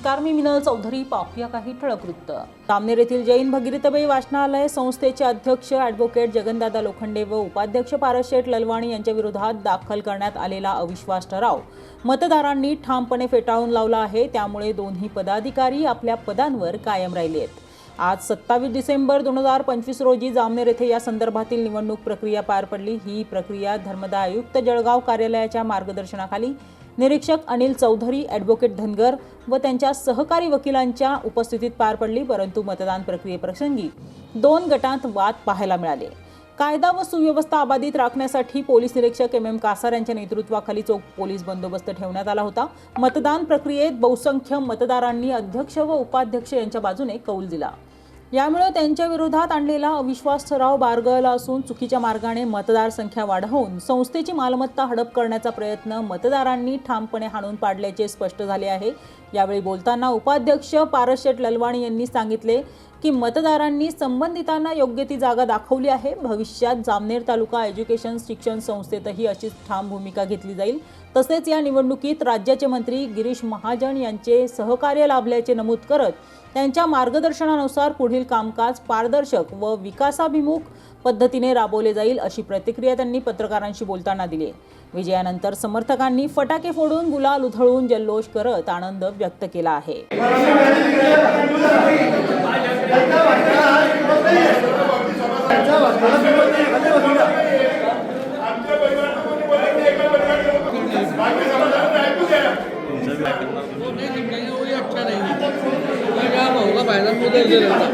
नमस्कार मी मिनल चौधरी पाहूया काही ठळक वृत्त. तामनेर येथील जैन भगीरथबाई वाचनालय संस्थेचे अध्यक्ष ॲडव्होकेट जगनदादा लोखंडे व उपाध्यक्ष पारशेठ ललवाणी यांच्या विरोधात दाखल करण्यात आलेला अविश्वास ठराव. मतदारांनी ठामपणे फेटाळून लावला आहे त्यामुळे दोन्ही पदाधिकारी आपल्या पदांवर कायम राहिले आहेत. आज सत्तावीस डिसेंबर दोन हजार पंचवीस रोजी जामनेर येथे या संदर्भातील निवडणूक प्रक्रिया पार पडली. ही प्रक्रिया धर्मदाय आयुक्त जळगाव कार्यालयाच्या मार्गदर्शनाखाली निरीक्षक अनिल चौधरी ॲडव्होकेट धनगर व त्यांच्या सहकारी वकिलांच्या उपस्थितीत पार पडली परंतु मतदान प्रक्रियेप्रसंगी दोन गटांत वाद पाहायला मिळाले. कायदा व सुव्यवस्था अबाधित राखण्यासाठी पोलीस निरीक्षक एम एम कासार यांच्या नेतृत्वाखाली चोख पोलीस बंदोबस्त ठेवण्यात आला होता. मतदान प्रक्रियेत बहुसंख्य मतदारांनी अध्यक्ष व उपाध्यक्ष यांच्या बाजूने कौल दिला. यामुळे त्यांच्या विरोधात आणलेला अविश्वास ठराव बारगळला असून चुकीच्या मार्गाने मतदारसंख्या वाढवून संस्थेची मालमत्ता हडप करण्याचा प्रयत्न मतदारांनी ठामपणे हाणून पाडल्याचे स्पष्ट झाले आहे. यावेळी बोलताना उपाध्यक्ष पारशेट ललवाणी यांनी सांगितले की मतदारांनी संबंधितांना योग्य ती जागा दाखवली आहे. भविष्यात जामनेर तालुका एज्युकेशन शिक्षण संस्थेतही अशीच ठाम भूमिका घेतली जाईल. तसेच या निवडणुकीत राज्याचे मंत्री गिरीश महाजन यांचे सहकार्य लाभल्याचे नमूद करत त्यांच्या मार्गदर्शनानुसार पुढील कामकाज पारदर्शक व विकासाभिमुख पद्धतीने राबवले जाईल अशी प्रतिक्रिया त्यांनी पत्रकारांशी बोलताना दिली. विजयानंतर समर्थकांनी फटाके फोडून गुलाल उधळून जल्लोष करत आनंद व्यक्त केला आहे नहीं निकलेंगे वो ये अच्छा नहीं है मैं क्या होगा फायदा मुझे दे रहा था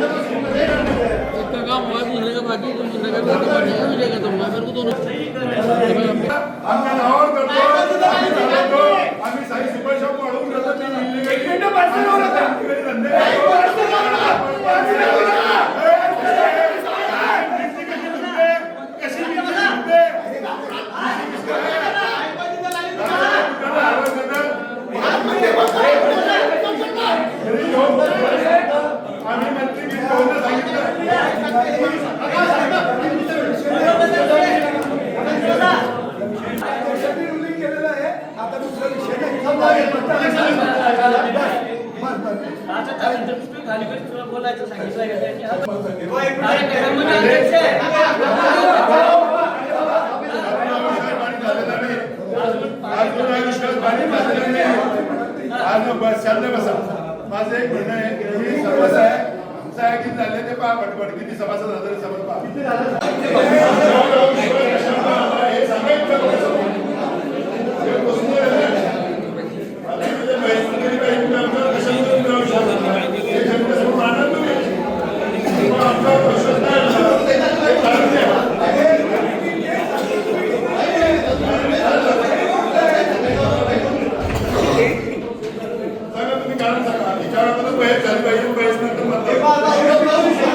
इसका काम हुआ दूसरे का बाकी तुम नगर का तो नहीं हो जाएगा तुम मेरे को दोनों आमच्या नावावर करतो आम्ही चालवतो आम्ही साई सुपर शॉप वाढवून करतो मी इल्लिगल धंदे कशी आम्ही मंत्री सांगितलं आज दोन आज बस शांत बसा. माझं एक म्हणणं आहे की आहे तुमचं किती झाले ते पहा पटपट किती सभासद हजार समज पहा हे सांगायचं हे पुस्तक आहे. आता म्हणजे बैसकरी काही कुठे आमच्यावर कशामुळे तुम्ही राहू शकत नाही. हे शब्द समोर आणा तुम्ही. मग आमच्यावर विश्वास नाही आला. हे कारण द्या. सांगा तुम्ही कारण सांगा विचारामध्ये बहेर झाली पाहिजे बहेर नंतर मतदान.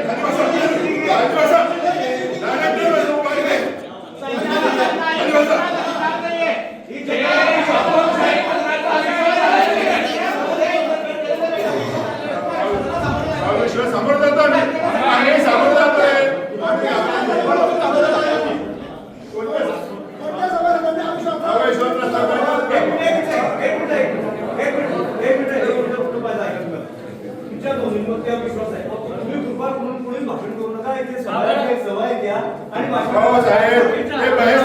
खाली बसा. नाण्यात नाही बसा, उभारी नाही. खाली बसा. विश्वास समोर जातो आम्ही आम्ही समोर जातोय विश्वास नसता तुमच्या दोन्हींवर त्या विश्वास आहे तुम्ही कृपा करून पुढील भाषण करू नका इथे सवय सवय घ्या आणि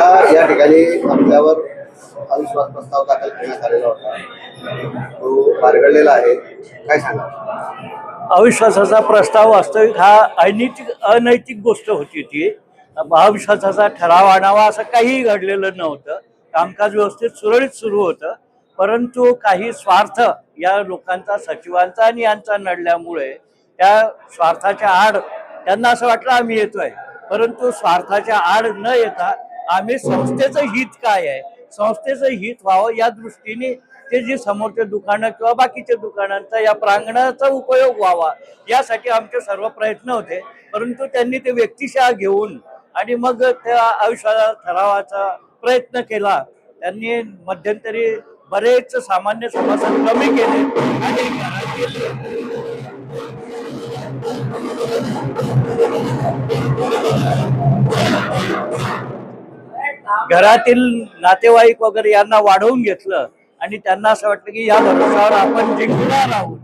ठिकाणी आपल्यावर अविश्वास प्रस्ताव दाखल करण्यात आलेला होता. तो बारगडलेला आहे. काय सांगा अविश्वासाचा प्रस्ताव वास्तविक हा अनैतिक अनैतिक गोष्ट होती ती. अविश्वासाचा ठराव आणावा असं काहीही घडलेलं नव्हतं. कामकाज व्यवस्थित सुरळीत सुरू होतं. परंतु काही स्वार्थ या लोकांचा सचिवांचा आणि यांचा नडल्यामुळे त्या स्वार्थाच्या आड त्यांना असं वाटलं आम्ही येतोय. परंतु स्वार्थाच्या आड न येता आम्ही संस्थेचं हित काय आहे? संस्थेचं हित व्हावं या दृष्टीने ते जी समोरचे दुकानं किंवा बाकीच्या दुकानांचा या प्रांगणाचा उपयोग व्हावा यासाठी आमचे सर्व प्रयत्न होते. परंतु त्यांनी ते व्यक्तिशः घेऊन आणि मग त्या आयुष्याला ठरावाचा प्रयत्न केला. त्यांनी मध्यंतरी बरेच सामान्य सभासद कमी केले आणि घरातील घरातील नातेवाईक वगैरे यांना वाढवून घेतलं आणि त्यांना असं वाटलं की या भरोसावर आपण जिंकणार आहोत.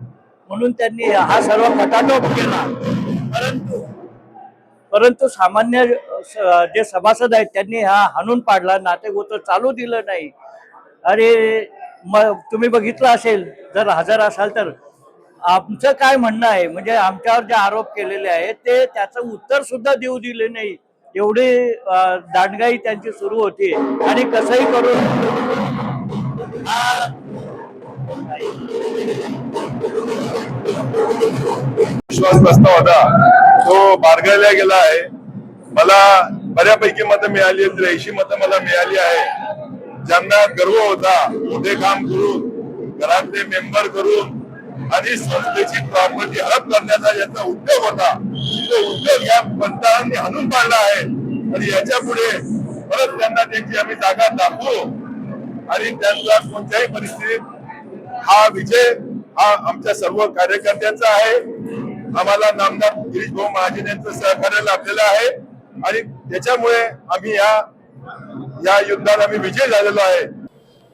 म्हणून त्यांनी हा सर्व पटाटोप केला. परंतु परंतु सामान्य जे सभासद आहेत त्यांनी हा हाणून पाडला नातेगोत चालू दिलं नाही. अरे मग तुम्ही बघितलं असेल जर हजर असाल तर. आमचं काय म्हणणं आहे? म्हणजे आमच्यावर जे आरोप केलेले आहेत ते त्याचं उत्तर सुद्धा देऊ दिले नाही. एवढी दांडगाई त्यांची सुरू होती. आणि कसंही करून विश्वास प्रस्ताव होता तो बारगळला गेला आहे. मला बऱ्यापैकी मतं मिळाली आहेत. त्र्याऐंशी मतं मला मिळाली आहे. ज्यांना गर्व होता मोठे काम करून घरातले मेंबर करून आणि संस्थेची प्रॉपर्टी हडप करण्याचा याचा उद्योग होता. तो उद्योग या पंतांनी हाणून पाडला आहे. आणि याच्यापुढे परत त्यांना त्यांची आम्ही जागा दाखवू. आणि त्यांचा कोणत्याही परिस्थितीत हा विजय हा आमच्या सर्व कार्यकर्त्यांचा आहे. आम्हाला नामदार गिरीश भाऊ महाजन यांचं सहकार्य लाभलेलं आहे. आणि त्याच्यामुळे आम्ही या या युद्धात आम्ही विजय झालेलो आहे.